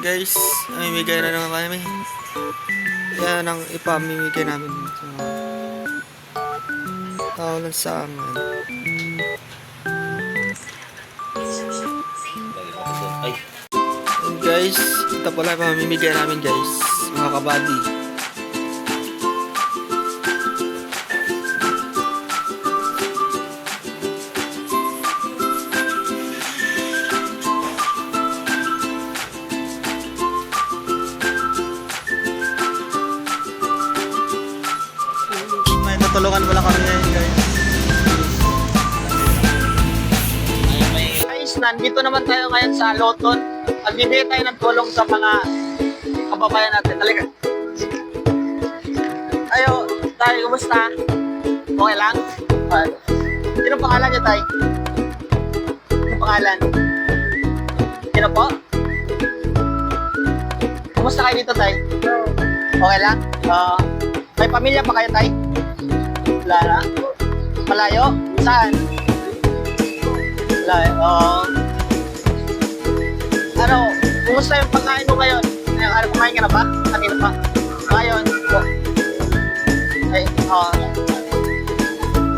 Guys, namimigay na naman kami. Yan ang ipamimigay namin sa tao lang sa amin. And guys, ito pala yung namin guys, mga kabady. May tutulungan mo lang kami ngayon guys. Guys, nandito naman tayo ngayon sa Loton. Magbibigay tayo ng tulong sa mga kababayan natin. Talaga. Ayo, tayo, kumusta? Okay lang? Uh, sino pangalan niyo, tay? Sino pangalan? Sino po? Kumusta kayo dito, tay? Okay lang? Ah, may pamilya pa kayo, tay? Wala na? Malayo? Saan? Wala, eh. Oo. ano, kumusta yung pagkain mo ngayon? Ay, ano, kumain ka na ba? Kanina pa? Ngayon? Oh. Ay, oo.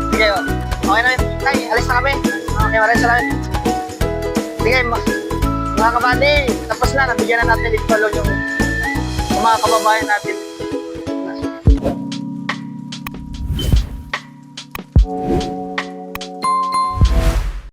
Sige, oh. okay na yun. Tay, alis na kami. Okay, maraming salamat. Sige, mga kabady, tapos na, nabigyan na natin ito yung mga kababayan natin.